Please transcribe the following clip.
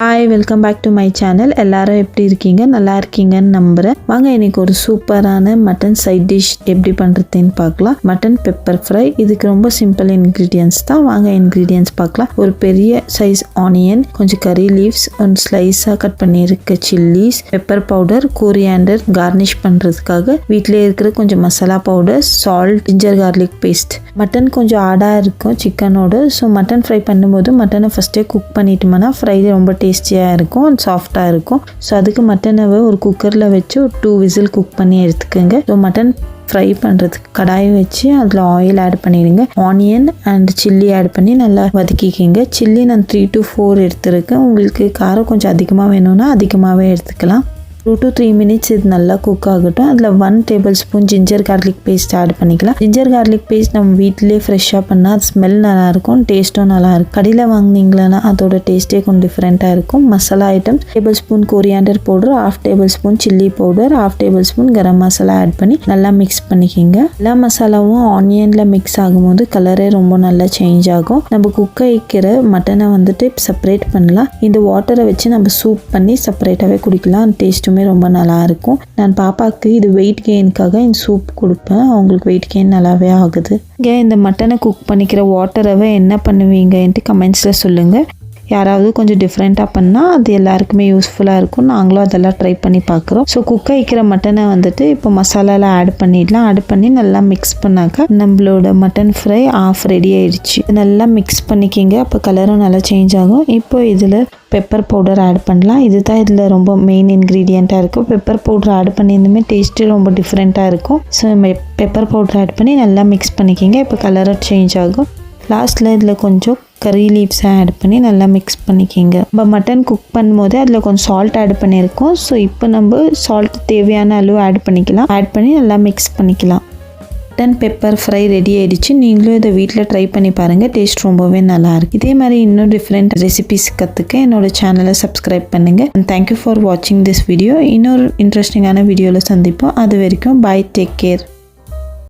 Hi welcome back to my channel எல்லாரும் எப்படி இருக்கீங்க? நல்லா இருக்கீங்கன்னு நம்புகிறேன் வாங்க இன்னைக்கு ஒரு சூப்பரான மட்டன் சைட் டிஷ் எப்படி பண்ணுறதுன்னு பார்க்கலாம். மட்டன் பெப்பர் ஃப்ரை இதுக்கு ரொம்ப சிம்பிள் இன்க்ரீடியன்ஸ் தான். வாங்க இன்க்ரீடியன்ஸ் பார்க்கலாம். ஒரு பெரிய சைஸ் ஆனியன் கொஞ்சம் கறி லீவ்ஸ் ஒன் ஸ்லைஸாக கட் பண்ணியிருக்க chillies pepper powder coriander garnish பண்ணுறதுக்காக வீட்டிலே இருக்கிற கொஞ்சம் masala powder salt ginger garlic paste mutton கொஞ்சம் ஆடாக இருக்கும் சிக்கனோட ஸோ மட்டன் ஃப்ரை பண்ணும்போது மட்டனை ஃபஸ்ட்டே குக் பண்ணிட்டோம்னா ஃப்ரை ரொம்ப டேஸ்டியாக இருக்கும் அண்ட் சாஃப்டாக இருக்கும். ஸோ அதுக்கு மட்டனை ஒரு குக்கரில் வச்சு ஒரு டூ விசில் குக் பண்ணி எடுத்துக்கோங்க. ஸோ மட்டன் ஃப்ரை பண்ணுறதுக்கு கடாயை வச்சு அதில் ஆயில் ஆட் பண்ணிடுங்க. ஆனியன் அண்ட் சில்லி ஆட் பண்ணி நல்லா வதக்கிக்கிங்க. சில்லி நான் த்ரீ டு ஃபோர் எடுத்துருக்கேன். உங்களுக்கு காரம் கொஞ்சம் அதிகமாக வேணும்னா அதிகமாகவே எடுத்துக்கலாம். டூ டு த்ரீ மினிட்ஸ் இது நல்லா குக் ஆகட்டும். அதில் one tablespoon ginger garlic paste add பண்ணிக்கலாம். ஜிஞ்சர் கார்லிக் பேஸ்ட் நம்ம வீட்டிலே ஃப்ரெஷ்ஷாக பண்ணால் அது ஸ்மெல் நல்லாயிருக்கும் டேஸ்ட்டும் நல்லாயிருக்கும் கடையில் வாங்கினீங்களா அதோட டேஸ்ட்டே கொஞ்சம் டிஃப்ரெண்ட்டாக இருக்கும். Masala item tablespoon coriander powder half tablespoon chilli powder half tablespoon garam masala add பண்ணி நல்லா மிக்ஸ் பண்ணிக்கிங்க. எல்லா மசாலாவும் ஆனியனில் மிக்ஸ் ஆகும்போது கலரே ரொம்ப நல்லா சேஞ்ச் ஆகும். நம்ம குக்க வைக்கிற மட்டனை வந்துட்டு செப்பரேட் பண்ணலாம். இந்த வாட்டரை வச்சு நம்ம சூப் பண்ணி செப்பரேட்டாகவே குடிக்கலாம். டேஸ்ட்டும் எல்லாமே ரொம்ப நல்லா இருக்கும் நான் பாப்பாவுக்கு இது வெயிட் கெயினுக்காக இந்த சூப் கொடுப்பேன். அவங்களுக்கு வெயிட் கெயின் நல்லாவே ஆகுது. இங்கே இந்த மட்டனை குக் பண்ணிக்கிற வாட்டரவை என்ன பண்ணுவீங்கன்ட்டு கமெண்ட்ஸில் சொல்லுங்கள் யாராவது கொஞ்சம் டிஃப்ரெண்ட்டாக பண்ணால் அது எல்லாருக்குமே யூஸ்ஃபுல்லாக இருக்கும். நாங்களும் அதெல்லாம் ட்ரை பண்ணி பார்க்குறோம். ஸோ குக் ஆகிக்கிற மட்டனை வந்துட்டு இப்போ மசாலாலாம் ஆட் பண்ணிடலாம். ஆட் பண்ணி நல்லா மிக்ஸ் பண்ணாக்கா நம்மளோட மட்டன் ஃப்ரை ஆஃப் ரெடி ஆயிடுச்சு. நல்லா மிக்ஸ் பண்ணிக்கிங்க. அப்போ கலரும் நல்லா சேஞ்ச் ஆகும். இப்போ இதில் பெப்பர் பவுடர் ஆட் பண்ணலாம். இதுதான் இதில் ரொம்ப மெயின் இன்க்ரீடியண்ட்டாக இருக்கும். பெப்பர் பவுடர் ஆட் பண்ணியிருந்துமே டேஸ்ட்டு ரொம்ப டிஃப்ரெண்ட்டாக இருக்கும். ஸோ பெப்பர் பவுடர் ஆட் பண்ணி நல்லா மிக்ஸ் பண்ணிக்கிங்க. இப்போ கலரும் சேஞ்ச் ஆகும். லாஸ்ட்டில் இதில் கொஞ்சம் கறி லீவ்ஸை ஆட் பண்ணி நல்லா மிக்ஸ் பண்ணிக்கிங்க. நம்ம மட்டன் குக் பண்ணும்போது அதில் கொஞ்சம் சால்ட் ஆட் பண்ணியிருக்கோம். ஸோ இப்போ நம்ம சால்ட் தேவையான அளவு ஆட் பண்ணிக்கலாம். ஆட் பண்ணி நல்லா மிக்ஸ் பண்ணிக்கலாம். மட்டன் பெப்பர் ஃப்ரை ரெடி ஆகிடுச்சு நீங்களும் இதை வீட்டில் ட்ரை பண்ணி பாருங்கள் டேஸ்ட் ரொம்பவே நல்லாயிருக்கு. இதே மாதிரி இன்னும் டிஃப்ரெண்ட் ரெசிபிஸ் கற்றுக்க என்னோட சேனலை சப்ஸ்கிரைப் பண்ணுங்கள் அண்ட் தேங்க்யூ ஃபார் வாட்சிங் திஸ் வீடியோ இன்னொரு இன்ட்ரெஸ்டிங்கான வீடியோவில் சந்திப்போம். அது வரைக்கும் பாய் டேக் கேர்